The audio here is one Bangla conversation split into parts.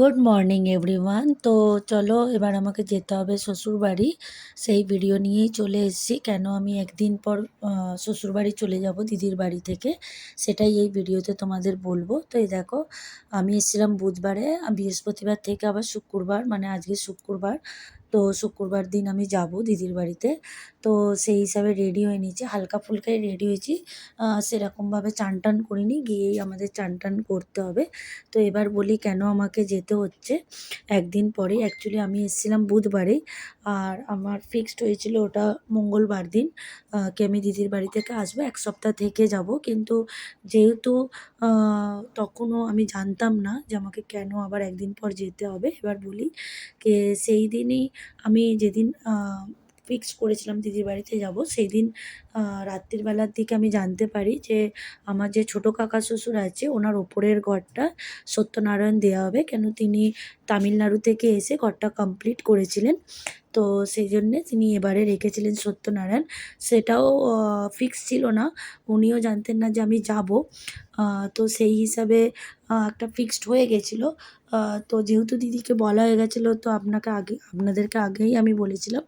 গুড মর্নিং এভরিওয়ান তো চলো এবার আমাকে যেতে হবে শ্বশুরবাড়ি। সেই ভিডিও নিয়েই চলে এসেছি। কেন আমি একদিন পর শ্বশুরবাড়ি চলে যাব দিদির বাড়ি থেকে, সেটাই এই ভিডিওতে তোমাদের বলব। তো এই দেখো, আমি এসেছিলাম বুধবারে, বৃহস্পতিবার থেকে আবার শুক্রবার মানে আজকে শুক্রবার। তো শুক্রবার দিন আমি যাব দিদির বাড়িতে। তো সেই হিসাবে রেডি হয়ে নিয়েছি। হালকা ফুলকাই রেডি হয়েছি। সেরকমভাবে চান টান করিনি, গিয়েই আমাদের চান টান করতে হবে। তো এবার বলি কেন আমাকে যেতে হচ্ছে? একদিন পরে অ্যাকচুয়ালি আমি এসেছিলাম বুধবারেই আর আমার ফিক্সড হয়েছিল ওটা মঙ্গলবার দিন। কি আমি দিদির বাড়ি থেকে আসব, এক সপ্তাহ থেকে যাব। কিন্তু যেহেতু তখনও আমি জানতাম না যে আমাকে কেন আবার একদিন পর যেতে হবে। এবার বলি কে সেই দিনই আমি যেদিন ফিক্স করেছিলাম দিদির বাড়িতে যাব, সেই দিন রাত্রিবেলার দিকে আমি জানতে পারি যে, আমার যে ছোটো কাকা শ্বশুর আছে, ওনার ওপরের ঘরটা সত্যনারায়ণ দেওয়া হবে। কেন তিনি তামিলনাড়ু থেকে এসে ঘরটা কমপ্লিট করেছিলেন। তো সেই জন্যে তিনি এবারে রেখেছিলেন সত্যনারায়ণ। সেটাও ফিক্স ছিল না। উনিও জানতেন না যে আমি যাব। তো সেই হিসাবে একটা ফিক্সড হয়ে গেছিল। তো যেহেতু দিদিকে বলা হয়ে গেছিল, তো আপনাকে আগে, আপনাদেরকে আগেই আমি বলেছিলাম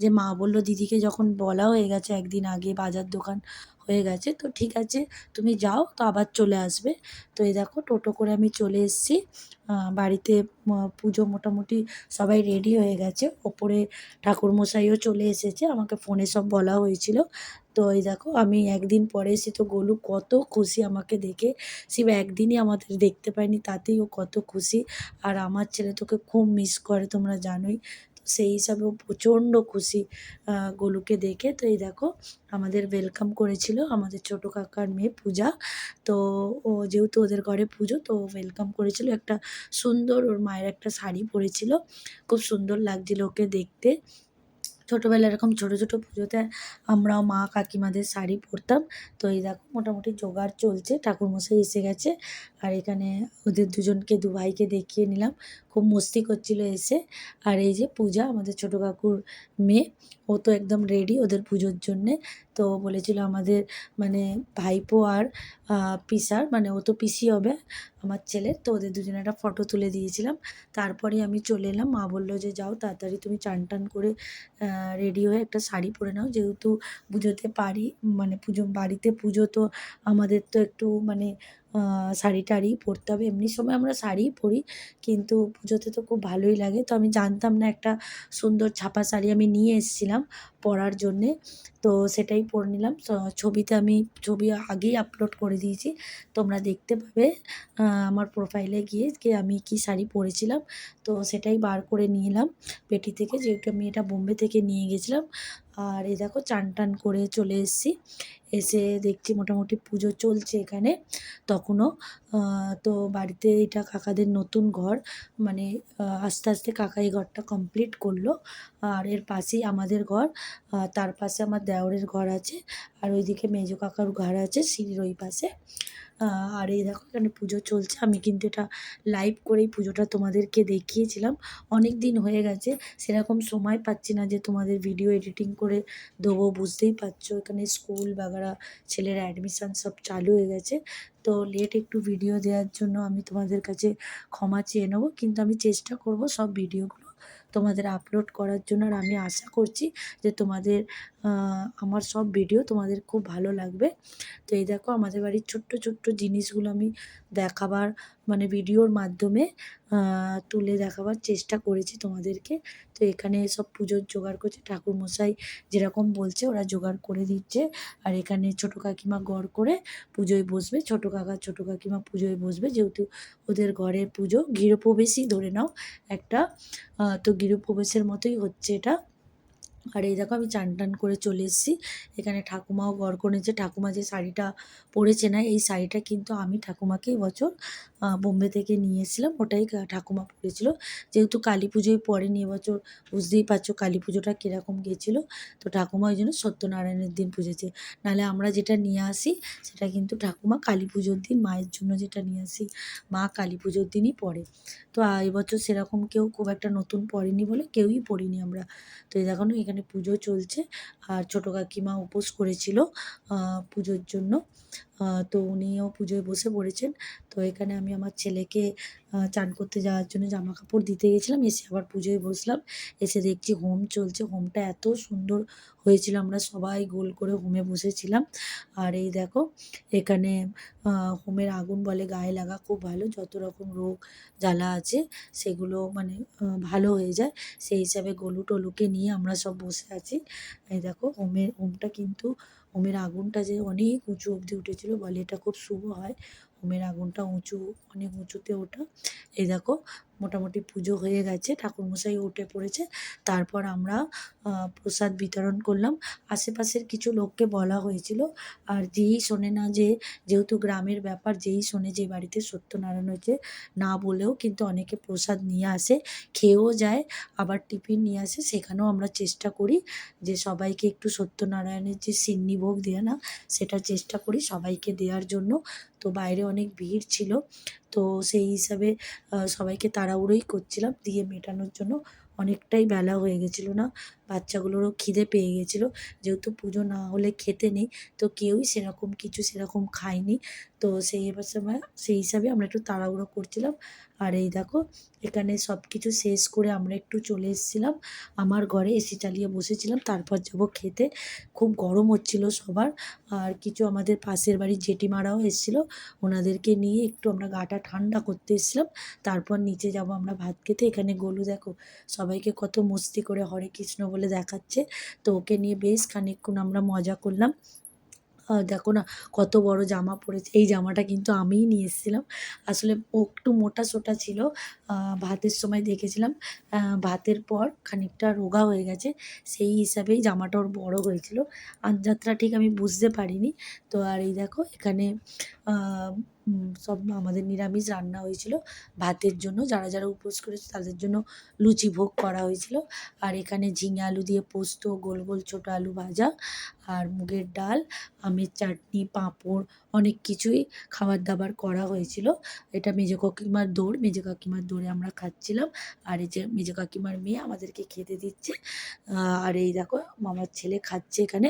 যে মা বলল, দিদিকে যখন বলা হয়ে গেছে একদিন আগে বাজার দোকান হয়ে গেছে। তো ঠিক আছে, তুমি যাও, তো আবার চলে আসবে। তো এই দেখো, টোটো করে আমি চলে এসেছি। বাড়িতে পুজো মোটামুটি সবাই রেডি হয়ে গেছে। ওপরে ঠাকুরমশাইও চলে এসেছে। আমাকে ফোনে সব বলা হয়েছিল। তো এই দেখো, আমি একদিন পরে এসে তো গোলু কত খুশি আমাকে দেখে। শিব একদিনই আমাদের দেখতে পায়নি, তাতেই ও কত খুশি। আর আমার ছেলে তোকে খুব মিস করে, তোমরা জানোই। সেই হিসাবে প্রচণ্ড খুশি গোলুকে দেখে। তো এই দেখো, আমাদের ওয়েলকাম করেছিল আমাদের ছোটো কাকার মেয়ে পূজা। তো ও যেহেতু ওদের ঘরে পুজো, তো ওয়েলকাম করেছিল। একটা সুন্দর ওর মায়ের একটা শাড়ি পরেছিল। খুব সুন্দর লাগছিল ওকে দেখতে। ছোটোবেলায় এরকম ছোটো ছোটো পুজোতে আমরাও মা কাকিমাদের শাড়ি পরতাম। তো এই দেখো মোটামুটি জোগাড় চলছে, ঠাকুরমশাই এসে গেছে। আর এখানে ওদের দুজনকে, দু ভাইকে দেখিয়ে নিলাম। খুব মস্তি করছিল এসে। আর এই যে পূজা, আমাদের ছোটো কাকুর মেয়ে। ও তো একদম রেডি ওদের পুজোর জন্যে। তো বলেছিল আমাদের মানে ভাইপো আর পিসার মানে ও তো পিসি হবে আমার ছেলের তো ওদের দুজনে একটা ফটো তুলে দিয়েছিলাম। তারপরে আমি চলে এলাম, মা বলল যে যাও তাড়াতাড়ি তুমি চান টান করে রেডি হয়ে একটা শাড়ি পরে নাও। যেহেতু পুজোতে পারি মানে পুজো, বাড়িতে পুজো তো আমাদের তো একটু মানে শাড়ি টাড়ি পরতে হবে। এমনি সময় আমরা শাড়িই পরি, কিন্তু পুজোতে তো খুব ভালোই লাগে। তো আমি জানতাম না একটা সুন্দর ছাপা শাড়ি আমি নিয়ে এসেছিলাম পরার জন্যে। তো সেটাই পরে নিলাম। ছবিতে আমি ছবি আগেই আপলোড করে দিয়েছি। তোমরা দেখতে পাবে আমার প্রোফাইলে গিয়ে যে আমি কি শাড়ি পরেছিলাম। তো সেটাই বার করে নিয়ে এলাম পেটি থেকে, যেহেতু আমি এটা বোম্বে থেকে নিয়ে গেছিলাম। আর এই দেখো চান টান করে চলে এসেছি। এসে দেখছি মোটামুটি পুজো চলছে এখানে তখনও। তো বাড়িতে এটা কাকাদের নতুন ঘর। মানে আস্তে আস্তে কাকা এই ঘরটা কমপ্লিট করল। আর এর পাশেই আমাদের ঘর। তার পাশে আমার দেওরের ঘর আছে, আর ওইদিকে মেজো কাকার ঘর আছে সিঁড়ির ওই পাশে। আর এই দেখো এখানে পুজো চলছে। আমি কিন্তু এটা লাইভ করেই পুজোটা তোমাদেরকে দেখিয়েছিলাম। অনেক দিন হয়ে গেছে, সেরকম সময় পাচ্ছি না যে তোমাদের ভিডিও এডিটিং করে দেবো, বুঝতেই পারছ। এখানে স্কুল বাগারা ছেলের অ্যাডমিশান সব চালু হয়ে গেছে। তো লেট একটু ভিডিও দেওয়ার জন্য আমি তোমাদের কাছে ক্ষমা চেয়ে নেব। কিন্তু আমি চেষ্টা করব সব ভিডিওগুলো তোমাদের আপলোড করার জন্য আর আমি আশা করছি যে তোমাদের আমার সব ভিডিও তোমাদের খুব ভালো লাগবে। তো এই দেখো আমাদের বাড়ির ছোট্ট ছোট্ট জিনিসগুলো আমি দেখাবার মানে ভিডিওর মাধ্যমে তুলে দেখাবার চেষ্টা করেছি তোমাদেরকে। তো এখানে সব পুজোর জোগাড় করছে, ঠাকুরমশাই যেরকম বলছে ওরা জোগাড় করে দিচ্ছে। আর এখানে ছোটো কাকিমা গড় করে পুজোয় বসবে, ছোটো কাকা, ছোটো কাকিমা পুজোয় বসবে। যেহেতু ওদের ঘরের পুজো, গৃহপ্রবেশই ধরে নাও একটা তো গৃহপ্রবেশের মতোই হচ্ছে এটা। আর এই দেখো আমি চান টান করে চলে এসেছি। এখানে ঠাকুমাও গড় করেছে। ঠাকুমা যে শাড়িটা পরেছে না এই শাড়িটা কিন্তু আমি ঠাকুমাকে এবছর আহ, বোম্বে থেকে নিয়ে এসেছিলাম। ওটাই ঠাকুমা পরেছিল। যেহেতু কালী পুজোয় পরেনি এবছর বুঝতেই পারছ কালী পুজোটা কীরকম গিয়েছিল তো ঠাকুমা ওই জন্য সত্যনারায়ণের দিন পুজেছে। নাহলে আমরা যেটা নিয়ে আসি সেটা কিন্তু ঠাকুমা কালী পুজোর দিন মায়ের জন্য যেটা নিয়ে আসি মা কালী পুজোর দিনই পরে। তো এবছর সেরকম কেউ খুব একটা নতুন পরেনি বলে কেউই পরিনি আমরা। তো এই দেখো না এখানে পুজো চলছে। আর ছোটো কাকিমা উপোস করেছিল পুজোর জন্য। তো উনিও পুজোয় বসে পড়েছেন। তো এখানে আমি আমার ছেলেকে চান করতে যাওয়ার জন্য জামা কাপড় দিতে গেছিলাম। এসে আবার পুজোয় বসলাম। এসে দেখছি হোম চলছে। হোমটা এত সুন্দর হয়েছিল। আমরা সবাই গোল করে হোমে বসেছিলাম। আর এই দেখো, এখানে হোমের আগুন বলে গায়ে লাগা খুব ভালো। যত রকম রোগ জ্বালা আছে, সেগুলো মানে ভালো হয়ে যায়। সেই হিসাবে গলু টলুকে নিয়ে আমরা সব বসে আছি। এই দেখো, হোমের, হোমটা কিন্তু হোমের আগুনটা যে অনেক উঁচু অবধি উঠেছিল বলে এটা খুব শুভ হয়। হোমের আগুনটা উঁচু, অনেক উঁচুতে ওঠা। এই দেখো, মোটামুটি পুজো হয়ে গেছে, ঠাকুরমশাই উঠে পড়েছে। তারপর আমরা প্রসাদ বিতরণ করলাম। আশেপাশের কিছু লোককে বলা হয়েছিল, আর যেই শোনে না যে, যেহেতু গ্রামের ব্যাপার, যেই শোনে যে বাড়িতে সত্যনারায়ণ হয়েছে, না বলেও কিন্তু অনেকে প্রসাদ নিয়ে আসে, খেয়েও যায়, আবার টিফিন নিয়ে আসে, সেখানেও আমরা চেষ্টা করি যে সবাইকে একটু সত্যনারায়ণের যে সিন্নি ভোগ দেওয়া না, সেটা চেষ্টা করি সবাইকে দেওয়ার জন্য। তো বাইরে অনেক ভিড় ছিল। তো সেই হিসাবে সবাইকে তাড়াহুড়োই করছিলাম। দিয়ে মেটানোর জন্য অনেকটাই বেলা হয়ে গেছিল না। বাচ্চাগুলোরও খিদে পেয়ে গেছিল। যেহেতু পুজো না হলে খেতে নেই, তো কেউই সেরকম কিছু সেরকম খায়নি। তো সেই সময় সেই হিসাবে আমরা একটু তাড়াহুড়ো করছিলাম। আর এই দেখো, এখানে সব কিছু শেষ করে আমরা একটু চলে এসেছিলাম। আমার ঘরে এসি চালিয়ে বসেছিলাম, তারপর যাব খেতে। খুব গরম হচ্ছিল সবার। আর কিছু আমাদের পাশের বাড়ির জেঠিমারাও এসেছিল। ওনাদেরকে নিয়ে একটু আমরা গাটা ঠান্ডা করতে এসেছিলাম। তারপর নিচে যাব আমরা ভাত খেতে। এখানে গোলু দেখো, সবাইকে কত মস্তি করে হরে কৃষ্ণ বলে দেখাচ্ছে। তো ওকে নিয়ে বেশ খানিকক্ষণ আমরা মজা করলাম। দেখো না, কত বড় জামা পরেছে এই জামাটা কিন্তু আমিই নিয়ে এসেছিলাম। আসলে ও একটু মোটা সোটা ছিল। ভাতের সময় দেখেছিলাম। ভাতের পর খানিকটা রোগা হয়ে গেছে। সেই হিসাবেই জামাটা ওর বড় হয়েছিল। আঞ্জাতটা ঠিক আমি বুঝতে পারিনি। তো আর এই দেখো, এখানে সব আমাদের নিরামিষ রান্না হয়েছিল। ভাতের জন্য যারা যারা উপোস করেছে তাদের জন্য লুচি ভোগ করা হয়েছিল। আর এখানে ঝিঙে আলু দিয়ে পোস্ত, গোল গোল ছোটো আলু ভাজা আর মুগের ডাল, আমের চাটনি, পাঁপড়, অনেক কিছুই খাবার দাবার করা হয়েছিল। এটা মেজো কাকিমার দৌড়, মেজো কাকিমার দৌড়ে আমরা খাচ্ছিলাম। আর এই যে মেজো কাকিমার মেয়ে আমাদেরকে খেতে দিচ্ছে। আর এই দেখো আমার ছেলে খাচ্ছে এখানে।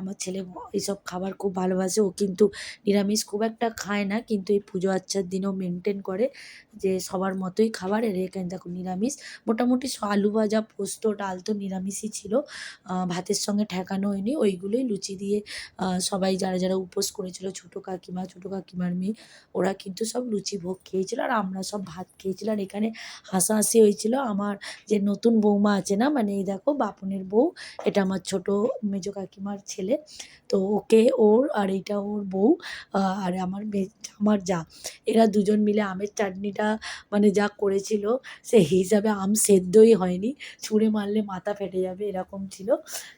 আমার ছেলে এইসব খাবার খুব ভালোবাসে। ও কিন্তু নিরামিষ খুব একটা খায় না, কিন্তু এই পুজো আচ্ছার দিনেও মেনটেন করে যে সবার মতোই খাবার। এর এখানে দেখো নিরামিষ। মোটামুটি আলু ভাজা পোস্ত, ডাল তো নিরামিষই ছিল। ভাতের সঙ্গে ঠেকানো হয়নি। ওইগুলোই লুচি দিয়ে সবাই যারা যারা উপোস করেছিল, ছোটো কাকিমা, ছোটো কাকিমার মেয়ে, ওরা কিন্তু সব লুচি ভোগ খেয়েছিল আর আমরা সব ভাত খেয়েছিলাম আর এখানে হাসাহাসি হয়েছিল আমার যে নতুন বৌমা আছে না মানে এই দেখো বাপনের বউ, এটা আমার ছোট মেজো কাকিমার ছেলে। তো ওকে ওর আর এইটা ওর বউ আর আমার আমার যা। এরা দুজন মিলে আমের চাটনিটা মানে যা করেছিল, সে হিসাবে আম সেদ্ধই হয়নি। ছুঁড়ে মারলে মাথা ফেটে যাবে, এরকম ছিল।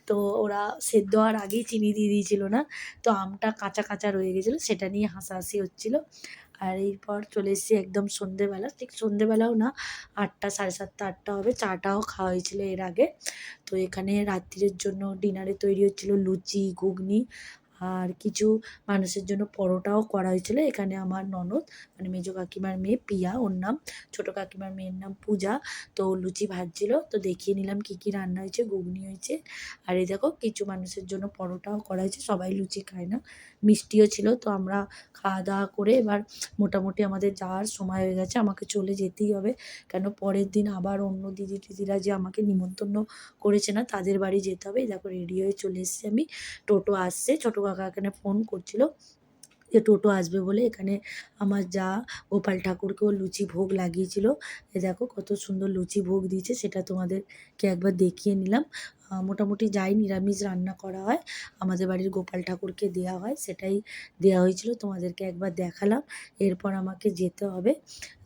তো ওরা সেদ্ধ হওয়ার আগেই চিনি দিয়ে দিয়েছিল না, তো আমটা কাঁচা কাঁচা রয়ে গেছিল, সেটা নিয়ে হাসাহাসি হচ্ছিল। আর এরপর চলে এসেছি একদম সন্ধেবেলা, ঠিক সন্ধেবেলাও না, আটটা, সাড়ে সাতটা, আটটা হবে, চাটাও খাওয়া হয়েছিল এর আগে। তো এখানে রাত্রির জন্য ডিনারে তৈরি হচ্ছিল লুচি, ঘুগনি আর কিছু মানুষের জন্য পরোটাও করা হয়েছিল। এখানে আমার ননদ মানে মেজ কাকিমার মেয়ে পিয়া, ওর নাম ছোটো কাকিমার মেয়ের নাম পূজা। তো লুচি ভাজছিল, তো দেখিয়ে নিলাম কি কি রান্না হয়েছে, ঘুগনি হয়েছে। আর এই দেখো, কিছু মানুষের জন্য পরোটাও করা হয়েছে, সবাই লুচি খায় না। মিষ্টিও ছিল, তো আমরা খাওয়া দাওয়া করে এবার মোটামুটি আমাদের যাওয়ার সময় হয়ে গেছে, আমাকে চলে যেতেই হবে। কেন পরের দিন আবার অন্য দিদি দিদিরা যে আমাকে নিমন্ত্রণ করেছে না, তাদের বাড়ি যেতে হবে। দেখো রেডি হয়ে চলে এসেছি আমি। টোটো আসছে, ছোটো কাকা এখানে ফোন করছিল। যে টোটো আসবে বলে এখানে আমার যা গোপাল ঠাকুরকেও লুচি ভোগ লাগিয়েছিল। এ দেখো কত সুন্দর লুচি ভোগ দিয়েছে, সেটা তোমাদেরকে একবার দেখিয়ে নিলাম। মোটামুটি যাই নিরামিষ রান্না করা হয়, আমাদের বাড়ির গোপাল ঠাকুরকে দেওয়া হয়, সেটাই দেওয়া হয়েছিল, তোমাদেরকে একবার দেখালাম। এরপর আমাকে যেতে হবে।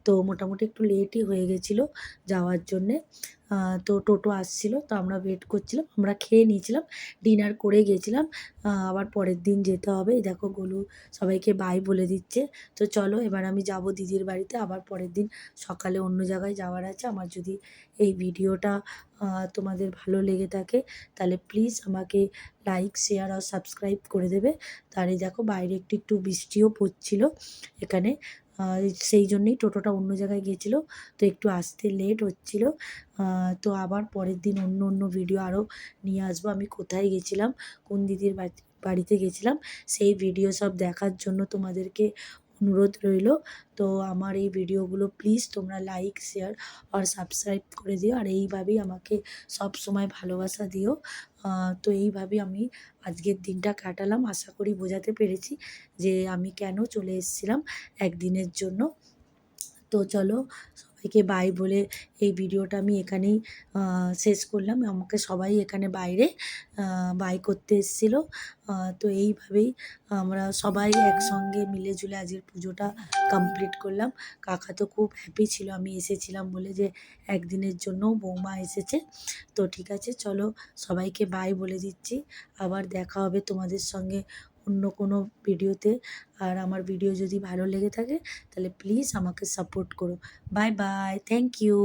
তো মোটামুটি একটু লেটই হয়ে গেছিল যাওয়ার জন্যে। তো টোটো আসছিল, তো আমরা ওয়েট করছিলাম, আমরা খেয়ে নিয়েছিলাম ডিনার করে গেছিলাম আবার পরের দিন যেতে হবে দেখো গোলু সবাইকে বাই বলে দিচ্ছে, তো চলো এবার আমি যাব দিদির বাড়িতে, আবার পরের দিন সকালে অন্য জায়গায় যাওয়ার আছে, আমার যদি এই ভিডিওটা তোমাদের ভালো লেগে থাকে, তাহলে প্লিজ আমাকে লাইক শেয়ার আর সাবস্ক্রাইব করে দেবে এই দেখো বাইরে একটু একটু বৃষ্টিও পড়ছিল, এখানে সেই জন্যেই টোটোটা অন্য জায়গায় গিয়েছিল। তো একটু আসতে লেট হচ্ছিল। তো আবার পরের দিন অন্য অন্য ভিডিও আরও নিয়ে আসব। আমি কোথায় গেছিলাম? কোন দিদির বাড়িতে গেছিলাম? সেই ভিডিও সব দেখার জন্য তোমাদেরকে অনুরোধ রইল। তো আমার এই ভিডিওগুলো প্লিজ তোমরা লাইক শেয়ার আর সাবস্ক্রাইব করে দিও। আর এইভাবেই আমাকে সব সময় ভালোবাসা দিও। তো এইভাবে আমি আজকের দিনটা কাটালাম। আশা করি বোঝাতে পেরেছি যে আমি কেন চলে এসেছিলাম একদিনের জন্য। তো চলো সবাইকে বাই বলে এই ভিডিওটা আমি এখানেই শেষ করলাম। আমাকে সবাই এখানে বাইরে বাই করতে এসেছিল। তো এইভাবেই আমরা সবাই একসঙ্গে মিলেজুলে আজকের পুজোটা কমপ্লিট করলাম। কাকা তো খুব হ্যাপি ছিল, আমি এসেছিলাম বলে যে একদিনের জন্য বৌমা এসেছে। তো ঠিক আছে, চলো সবাইকে বাই বলে দিচ্ছি। আবার দেখা হবে তোমাদের সঙ্গে অন্য কোনো ভিডিওতে। আর আমার ভিডিও যদি ভালো লেগে থাকে, তাহলে প্লিজ আমাকে সাপোর্ট করো। Bye bye thank you